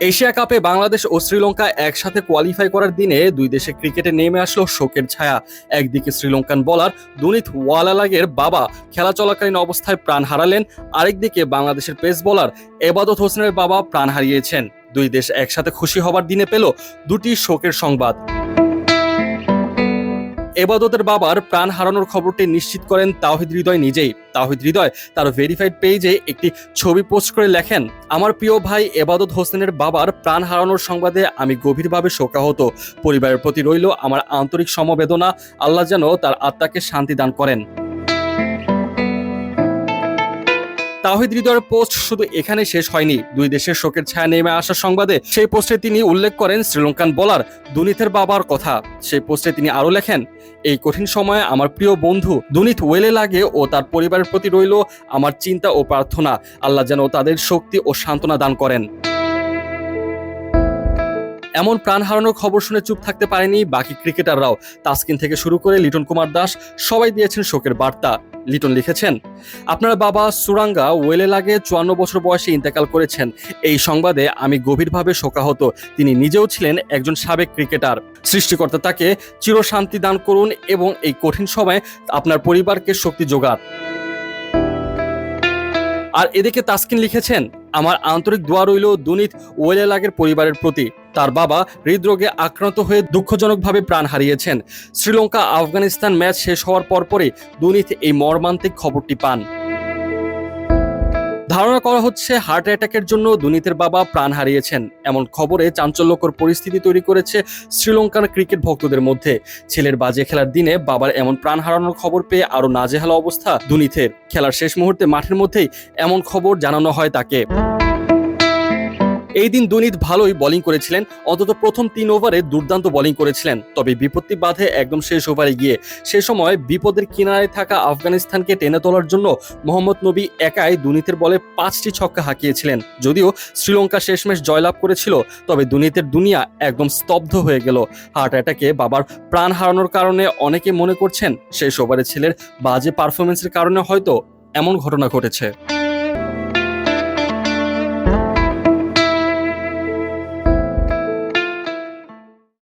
Asia কাপে বাংলাদেশ ও শ্রীলঙ্কা একসাথে qualify করার দিনে দুই দেশে ক্রিকেটে নেমে আসলো শোকের ছায়া। একদিকে শ্রীলঙ্কান বলার দুনিত ওয়ালালাগের বাবা খেলা চলাকালীন অবস্থায় প্রাণ হারালেন, আরেকদিকে বাংলাদেশের পেস বলার এবাদত হোসেনের বাবা প্রাণ হারিয়েছেন। দুই দেশ একসাথে খুশি হবার দিনে পেল দুটি শোকের সংবাদ। এবাদতের বাবার প্রাণ হারানোর খবরটি নিশ্চিত করেন তাওহিদ হৃদয় নিজেই। তাওহিদ হৃদয় তার ভেরিফাইড পেজে একটি ছবি পোস্ট করে লেখেন, আমার প্রিয় ভাই এবাদত হোসেনের বাবার প্রাণ হারানোর সংবাদে আমি গভীরভাবে শোকাহত। পরিবারের প্রতি রইল আমার আন্তরিক সমবেদনা। আল্লাহ যেন তার আত্মাকে শান্তি দান করেন। তাহিদ হৃদয়ের পোস্ট শুধু এখানে শেষ হয়নি। দুই দেশের শোকের ছায়া নেমে আসার সংবাদে সেই পোস্টে তিনি উল্লেখ করেন শ্রীলঙ্কান বলার দুনিতের বাবার কথা। সেই পোস্টে তিনি আরও লেখেন, এই কঠিন সময়ে আমার প্রিয় বন্ধু দুনিত ওয়েলে লাগে ও তার পরিবারের প্রতি রইল আমার চিন্তা ও প্রার্থনা। আল্লাহ যেন তাদের শক্তি ও সান্ত্বনা দান করেন। এমন প্রাণ হারানোর খবর শুনে চুপ থাকতে পারেনি বাকি ক্রিকেটাররাও। তাসকিন থেকে শুরু করে লিটন কুমার দাস, সবাই দিয়েছেন শোকের বার্তা। লিটন লিখেছেন, আপনার বাবা সুরাঙ্গা ওয়েলে লাগে চুয়ান্ন বছর বয়সে ইন্তেকাল করেছেন। এই সংবাদে আমি গভীরভাবে শোকাহত। তিনি নিজেও ছিলেন একজন সাবেক ক্রিকেটার। সৃষ্টিকর্তা তাকে চিরশান্তি দান করুন এবং এই কঠিন সময়ে আপনার পরিবারকে শক্তি যোগান। আর এদিকে তাসকিন লিখেছেন, আমার আন্তরিক দোয়া রইল দুনিত ওয়েলেলাগের পরিবারের প্রতি। তার বাবা হৃদরোগে আক্রান্ত হয়ে দুঃখজনকভাবে প্রাণ হারিয়েছেন। শ্রীলঙ্কা, আফগানিস্তান ম্যাচ শেষ হওয়ার পরপরই দুনিত এই মর্মান্তিক খবরটি পান। ধারণা করা হচ্ছে হার্ট অ্যাটাকের জন্য দুনিতের বাবা প্রাণ হারিয়েছেন। এমন খবরে চাঞ্চল্যকর পরিস্থিতি তৈরি করেছে শ্রীলঙ্কার ক্রিকেট ভক্তদের মধ্যে। ছেলের বাজে খেলার দিনে বাবার এমন প্রাণ হারানোর খবর পেয়ে আরও নাজেহালা অবস্থা দুনিতের খেলার শেষ মুহূর্তে মাঠের মধ্যেই এমন খবর জানানো হয় তাকে। এই দিন দুনিত ভালোই বোলিং করেছিলেন। অন্তত প্রথম তিন ওভারে দুর্দান্ত বোলিং করেছিলেন। তবে বিপত্তি বাধে একদম শেষ ওভারে গিয়ে। সে সময় বিপদের কিনারে থাকা আফগানিস্তানকে টেনে তোলার জন্য মোহাম্মদ নবী একাই দুনিতের বলে পাঁচটি ছক্কা হাঁকিয়েছিলেন। যদিও শ্রীলঙ্কা শেষমেশ জয়লাভ করেছিল, তবে দুনিতের দুনিয়া একদম স্তব্ধ হয়ে গেল। হার্ট অ্যাটাকে বাবার প্রাণ হারানোর কারণে অনেকে মনে করছেন, শেষ ওভারে ছেলের বাজে পারফরমেন্সের কারণে হয়তো এমন ঘটনা ঘটেছে।